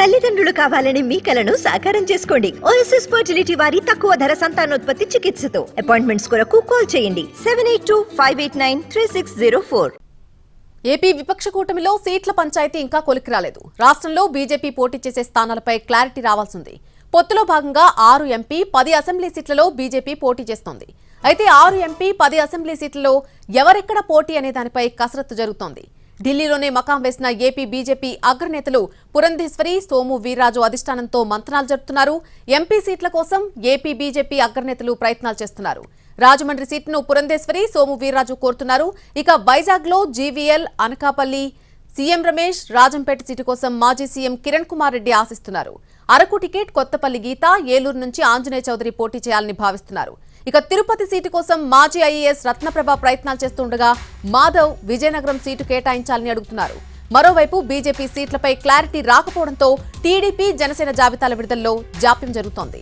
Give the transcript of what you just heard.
తల్లిదండ్రులు కావాలని మీ కలను సాకారం చేసుకోండి. ఓఎస్ఎస్ ఫర్టిలిటీ వారి తక్కువ ధర సంతానోత్పత్తి చికిత్సతో. అపాయింట్మెంట్స్ కొరకు కాల్ చేయండి. Seven eight two five eight nine three six zero four AP విపక్ష కూటమిలో సీట్ల పంచాయతీ ఇంకా కొలికి రాలేదు. రాష్ట్రంలో బీజేపీ పోటీ చేసే స్థానాలపై క్లారిటీ రావాల్సింది. పొత్తులో భాగంగా ఆరు ఎంపీ పది అసెంబ్లీ సీట్లలో బీజేపీ పోటీ చేస్తోంది. అయితే ఆరు ఎంపీ పది అసెంబ్లీ సీట్లలో ఎవరెక్కడ పోటీ అనే దానిపై కసరత్తు జరుగుతోంది. ఢిల్లీలోనే మకాం వేసిన ఏపీ బీజేపీ అగ్రనేతలు పురంధేశ్వరి సోము వీర్రాజు అధిష్టానంతో మంతనాలు జరుపుతున్నారు. ఎంపీ సీట్ల కోసం ఏపీ బీజేపీ అగ్రనేతలు ప్రయత్నాలు చేస్తున్నారు. రాజమండ్రి సీట్ను పురంధేశ్వరి సోము వీర్రాజు కోరుతున్నారు. ఇక వైజాగ్లో GVL Anakapalli CM Ramesh Rajampet seat కోసం మాజీ సీఎం కిరణ్ కుమార్ రెడ్డి ఆశిస్తున్నారు. అరకు టికెట్ కొత్తపల్లి గీత ఏలూరు నుంచి ఆంజనేయ చౌదరి పోటీ చేయాలని భావిస్తున్నారు. ఇక తిరుపతి సీటు కోసం మాజీ ఐఏఎస్ రత్నప్రభ ప్రయత్నాలు చేస్తుండగా మాధవ్ విజయనగరం సీటు కేటాయించాలని అడుగుతున్నారు. మరోవైపు బీజేపీ సీట్లపై క్లారిటీ రాకపోవడంతో టీడీపీ జనసేన జాబితాల విడుదలలో జాప్యం జరుగుతోంది.